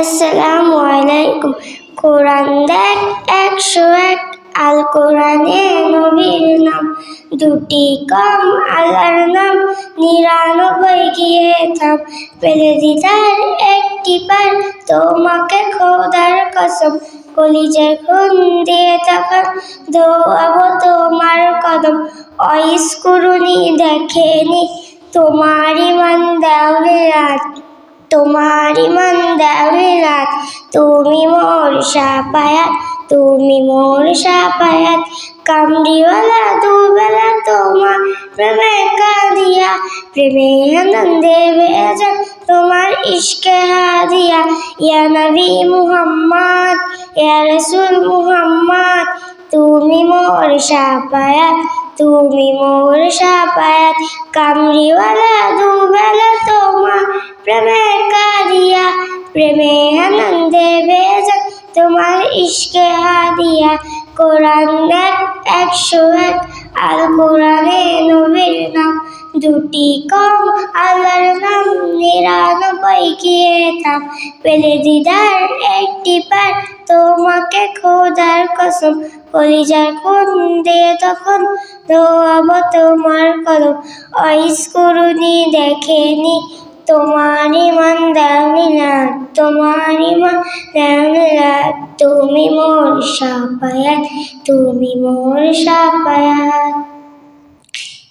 আসসালামু আলাইকুম কোরআন দেখ একশো এক আল কোরআনে নবীর নাম, দুটি কম আল্লাহর নাম, নিরানব্বই গিয়ে থাম। পেলে দিদার একটি পার, তোমাকে খোদার কসম, কলিজার খুন দিয়ে তখন দোয়াবো তোমার কদম। অইস দেখেনি তোমার ইমান দেওয়ালে রাত তোমার ইমান দেওয়ালে রাত তুমি মোর সাপায়াত তুমি মোর সাপায়াত কামড়িওয়ালা দুবেলা তোমার প্রেমে কাঁদিয়া, প্রেমে আনন্দে বেজা তোমার ইশকে হাদিয়া। ইয়া নবী মুহাম্মদ, ইয়া রসুল মুহাম্মদ, তুমি মোর সাপায়াত তুমি মোর সাপায়াত কামড়িওয়ালা দুবেলা তোমার প্রেমে কাঁদিয়া প্রেমে আনন্দে বেজা তোমার ইশকে হাদিয়া। কোরআন এক একশো এক, আল কোরআনে নবীর নাম। দুটি কম, আল্লাহর নাম নিরানব্বই গিয়ে থাম পেলে দিদার একটি পার, তোমাকে খোদার কসম। কলিজার কোন দিয়ে তখন দোয়াব তোমার কলম অইস করুনি দেখেনি তোমার ইমান দেওনি না তোমার ইমান দেওনি না তুমি মোর সাপায়াত তুমি মোর সাপায়াত